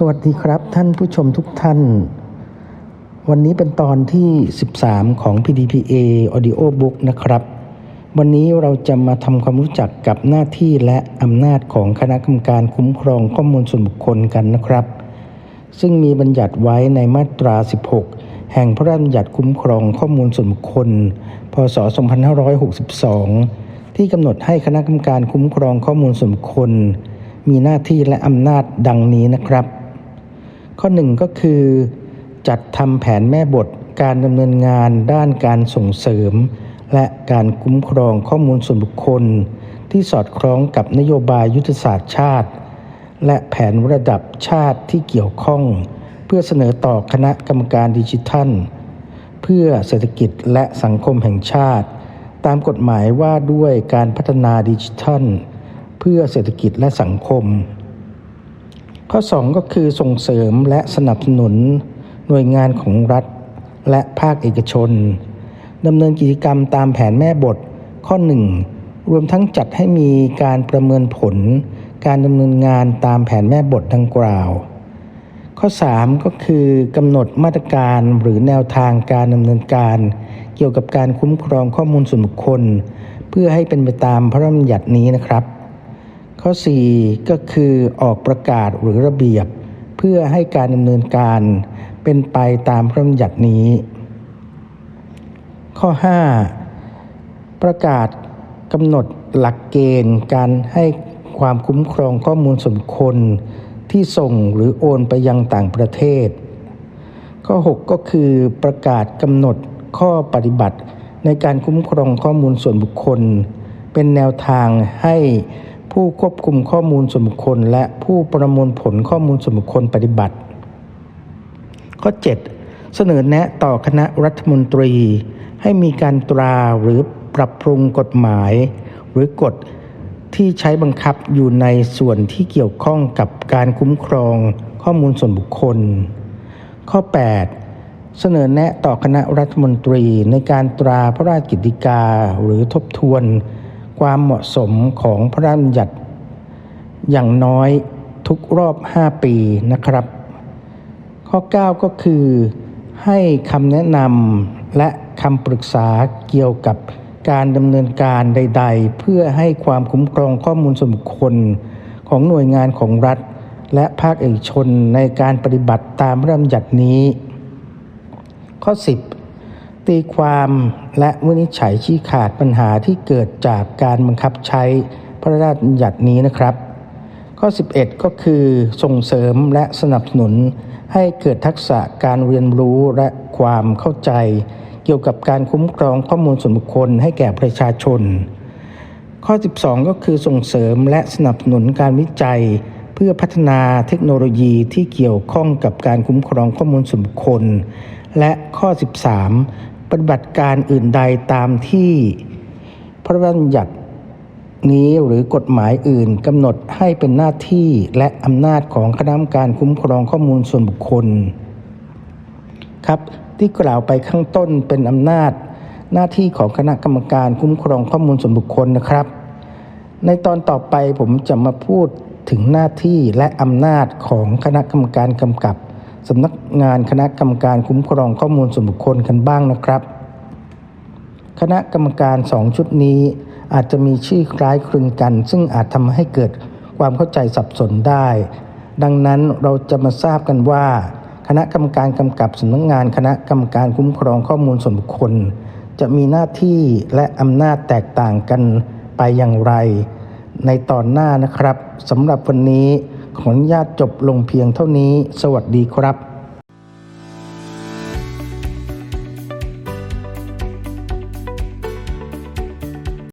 สวัสดีครับท่านผู้ชมทุกท่าน วันนี้เป็นตอนที่ 13 ของ PDPA Audio Book นะครับ วันนี้เราจะมาทำความรู้จักกับหน้าที่และอำนาจของคณะกรรมการคุ้มครองข้อมูลส่วนบุคคลกันนะครับ ซึ่งมีบัญญัติไว้ในมาตรา 16 แห่งพระราชบัญญัติคุ้มครองข้อมูลส่วนบุคคล พศ 2562 ที่กำหนดให้คณะกรรมการคุ้มครองข้อมูลส่วนบุคคล มีหน้าที่และอำนาจดังนี้นะครับ ข้อหนึ่งก็คือ จัดทำแผนแม่บทการดำเนินงานด้านการส่งเสริม และการคุ้มครองข้อมูลส่วนบุคคล ที่สอดคล้องกับนโยบายยุทธศาสตร์ชาติ และแผนระดับชาติที่เกี่ยวข้อง เพื่อเสนอต่อคณะกรรมการดิจิทัล เพื่อเศรษฐกิจและสังคมแห่งชาติ ตามกฎหมายว่าด้วยการพัฒนาดิจิทัล เพื่อเศรษฐกิจและสังคม ข้อ 2 ก็คือส่งเสริมและสนับสนุนหน่วยงานของรัฐ และภาคเอกชนดำเนินกิจกรรมตามแผนแม่บทข้อ 1 รวมทั้งจัดให้มีการประเมินผล การดำเนินงานตามแผนแม่บทดังกล่าว ข้อ 3 ก็คือกำหนดมาตรการหรือแนวทางการดำเนินการ เกี่ยวกับการคุ้มครองข้อมูลส่วนบุคคล เพื่อให้เป็นไปตามพระราชบัญญัตินี้นะครับ ข้อ 4 ก็คือออกประกาศหรือระเบียบ เพื่อให้การดำเนินการเป็นไปตามพระบัญญัตินี้ ข้อ 5 ประกาศกำหนดหลักเกณฑ์การให้ความคุ้มครองข้อมูลส่วนบุคคลที่ส่งหรือโอนไปยังต่างประเทศ ข้อ 6 ก็คือประกาศกำหนดข้อปฏิบัติในการคุ้มครองข้อมูลส่วนบุคคล เป็นแนวทางให้ ผู้ควบคุมข้อมูลส่วนบุคคล และผู้ประมวลผลข้อมูลส่วนบุคคลปฏิบัติ ข้อ 7 เสนอแนะต่อคณะรัฐมนตรี ให้มีการตราหรือปรับปรุงกฎหมาย หรือกฎที่ใช้บังคับอยู่ในส่วนที่เกี่ยวข้องกับการคุ้มครองข้อมูลส่วนบุคคล ข้อ 8 เสนอแนะต่อคณะรัฐมนตรีในการตราพระราชกิจการหรือทบทวน ความเหมาะสมของพระราชบัญญัติ อย่างน้อยทุกรอบ 5 ปีนะครับ ข้อ 9 ก็คือให้คำแนะนำและคำปรึกษาเกี่ยวกับการดำเนินการใด ๆ เพื่อให้ความคุ้มครองข้อมูลส่วนบุคคลของหน่วยงานของรัฐ และภาคเอกชนในการปฏิบัติตามพระราชบัญญัตินี้ ข้อ 10 ตีความและวินิจฉัยชี้ขาดปัญหาที่เกิดจากการบังคับใช้พระราชบัญญัตินี้นะครับ ข้อ 11 ก็คือส่งเสริมและสนับสนุน ให้เกิดทักษะการเรียนรู้และความเข้าใจ เกี่ยวกับการคุ้มครองข้อมูลส่วนบุคคลให้แก่ประชาชน ข้อ 12 ก็คือส่งเสริมและสนับสนุนการวิจัย เพื่อพัฒนาเทคโนโลยีที่เกี่ยวข้องกับการคุ้มครองข้อมูลส่วนบุคคลและข้อ 13 ปฏิบัติการอื่นใดตามที่พระราชบัญญัตินี้หรือกฎหมายอื่นกำหนดให้เป็นหน้าที่และอำนาจของคณะกรรมการคุ้มครองข้อมูลส่วนบุคคล ครับที่กล่าวไปข้างต้นเป็นอำนาจหน้าที่ของคณะกรรมการคุ้มครองข้อมูลส่วนบุคคลนะครับ ในตอนต่อไปผมจะมาพูดถึงหน้าที่และอำนาจของคณะกรรมการกำกับ สำนักงานคณะกรรมการคุ้มครองข้อมูลส่วนบุคคลกันบ้างนะครับ คณะกรรมการสองชุดนี้อาจจะมีชื่อคล้ายคลึงกัน ซึ่งอาจทำให้เกิดความเข้าใจสับสนได้ ดังนั้นเราจะมาทราบกันว่า คณะกรรมการกำกับสำนักงานคณะกรรมการคุ้มครองข้อมูลส่วนบุคคล จะมีหน้าที่และอำนาจแตกต่างกันไปอย่างไร ในตอนหน้านะครับสำหรับวันนี้ ขออนุญาตจบลงเพียงเท่านี้ สวัสดีครับ